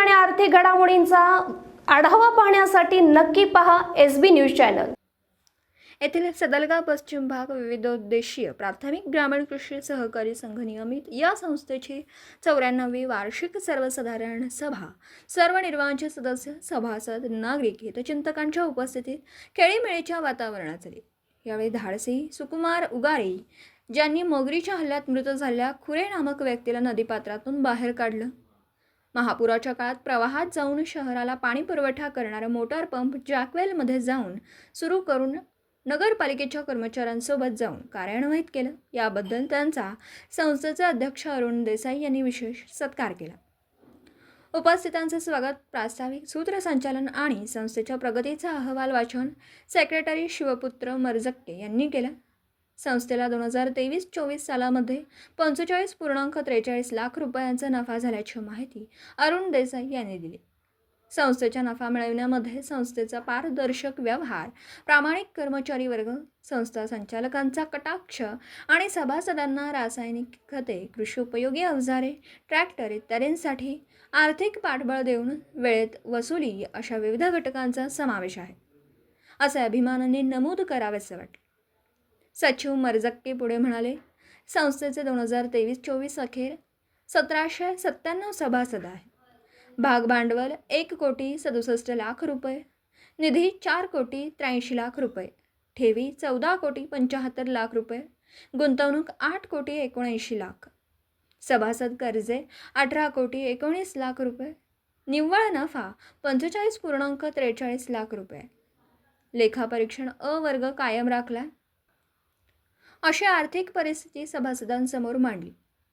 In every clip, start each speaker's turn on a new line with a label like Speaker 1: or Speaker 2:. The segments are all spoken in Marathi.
Speaker 1: आर्थिक घडामोडींचा आढावा पाहण्यासाठी नक्की पहा एस बी न्यूज चॅनल.
Speaker 2: येथील सदलगा पश्चिम भाग विविधोद्देशीय प्राथमिक ग्रामीण कृषी सहकारी संघ नियमित या संस्थेची चौऱ्याण्णवी वार्षिक सर्वसाधारण सभा सर्व निर्वाहांचे सदस्य सभासद नागरिक हितचिंतकांच्या उपस्थितीत खेळीमेळीच्या वातावरणात झाली यावेळी धाडसी सुकुमार उगारे ज्यांनी मोगरीच्या हल्ल्यात मृत झालेल्या खुरे नामक व्यक्तीला नदीपात्रातून बाहेर काढलं. महापुराच्या काळात प्रवाहात जाऊन शहराला पाणी पुरवठा करणारा मोटार पंप जॅकवेलमध्ये जाऊन सुरू करून नगरपालिकेच्या कर्मचाऱ्यांसोबत जाऊन कार्यान्वित केलं. याबद्दल त्यांचा संस्थेचे अध्यक्ष अरुण देसाई यांनी विशेष सत्कार केला. उपस्थितांचे स्वागत प्रास्ताविक सूत्रसंचालन आणि संस्थेच्या प्रगतीचा अहवाल वाचन सेक्रेटरी शिवपुत्र मर्जक्के यांनी केलं. संस्थेला दोन हजार तेवीस चोवीस सालामध्ये पंचेचाळीस पूर्णांक त्रेचाळीस लाख रुपयांचा नफा झाल्याची माहिती अरुण देसाई यांनी दिली. संस्थेच्या नफा मिळविण्यामध्ये संस्थेचा पारदर्शक व्यवहार प्रामाणिक कर्मचारी वर्ग संस्था संचालकांचा कटाक्ष आणि सभासदांना रासायनिक खते कृषी उपयोगी अवजारे ट्रॅक्टर इत्यादींसाठी आर्थिक पाठबळ देऊन वेळेत वसुली अशा विविध घटकांचा समावेश आहे. असे अभिमानाने नमूद करावेसे वाटले. सचिव मर्जक्के पुढे म्हणाले संस्थेचे दोन हजार तेवीस चोवीस अखेर सतराशे सत्त्याण्णव सभासद आहेत. भाग भांडवल एक कोटी सदुसष्ट लाख रुपये निधी चार कोटी त्र्याऐंशी लाख रुपये ठेवी चौदा कोटी पंच्याहत्तर लाख रुपये गुंतवणूक आठ कोटी एकोणऐंशी लाख सभासद कर्जे अठरा कोटी एकोणीस लाख रुपये निव्वळ नफा पंचेचाळीस पूर्णांक त्रेचाळीस लाख रुपये. लेखापरीक्षण अ वर्ग कायम राखला अशी आर्थिक परिस्थिती सभासदांसमोर मांडली.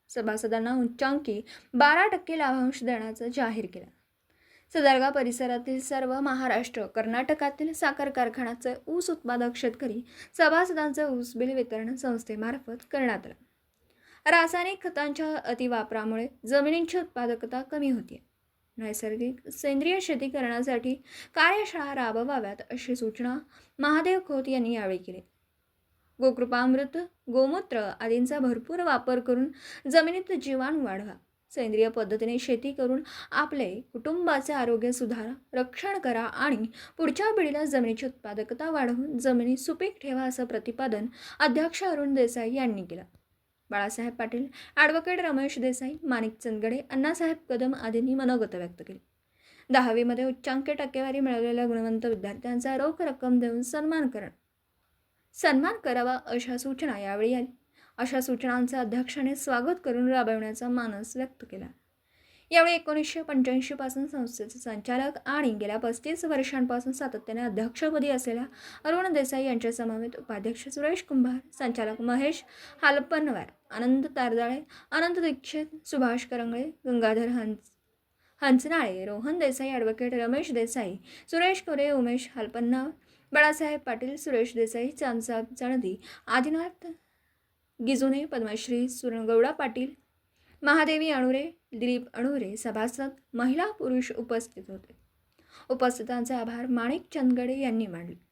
Speaker 2: सभासदांना उच्चांकी बारा टक्के लाभांश देण्याचं जाहीर केलं. सदरगा परिसरातील सर्व महाराष्ट्र कर्नाटकातील साखर कारखान्याचे ऊस उत्पादक शेतकरी सभासदांचं ऊस बिल वितरण संस्थेमार्फत करण्यात आलं. रासायनिक खतांच्या अतिवापरामुळे जमिनींची उत्पादकता कमी होती नैसर्गिक सेंद्रिय शेती करण्यासाठी कार्यशाळा राबवाव्यात अशी सूचना महादेव खोत यांनी यावेळी केली. गोकृपामृत गोमूत्र आदींचा भरपूर वापर करून जमिनीत जीवाणू वाढवा. सेंद्रिय पद्धतीने शेती करून आपले कुटुंबाचे आरोग्य सुधारा रक्षण करा आणि पुढच्या पिढीला जमिनीची उत्पादकता वाढवून जमिनी सुपीक ठेवा असं प्रतिपादन अध्यक्ष अरुण देसाई यांनी केलं. बाळासाहेब पाटील ॲडव्होकेट रमेश देसाई माणिक चंदगडे अण्णासाहेब कदम आदींनी मनोगत व्यक्त केली. दहावीमध्ये उच्चांकी टक्केवारी मिळवलेल्या गुणवंत विद्यार्थ्यांचा रोख रक्कम देऊन सन्मान करणं. सन्मान करावा अशा सूचना यावेळी आली अशा सूचनांचं अध्यक्षाने स्वागत करून राबवण्याचा मानस व्यक्त केला. यावेळी एकोणीसशे पंच्याऐंशीपासून संस्थेचे संचालक आणि गेल्या पस्तीस वर्षांपासून सातत्याने अध्यक्षपदी असलेल्या अरुण देसाई यांच्या समवेत उपाध्यक्ष सुरेश कुंभार संचालक महेश हालपनवार आनंद तारदाळे अनंत दीक्षित सुभाष करंगळे गंगाधर हंस हंचनाळे रोहन देसाई ॲडव्होकेट रमेश देसाई सुरेश कोरे उमेश हालपन्नावर बाळासाहेब पाटील सुरेश देसाई चांदसाहेब चणदी आदिनाथ गिजुने पद्मश्री सुरणगौडा पाटील महादेवी अणुरे दिलीप अणुरे सभासद महिला पुरुष उपस्थित होते. उपस्थितांचे आभार माणिक चंदगडे यांनी मांडले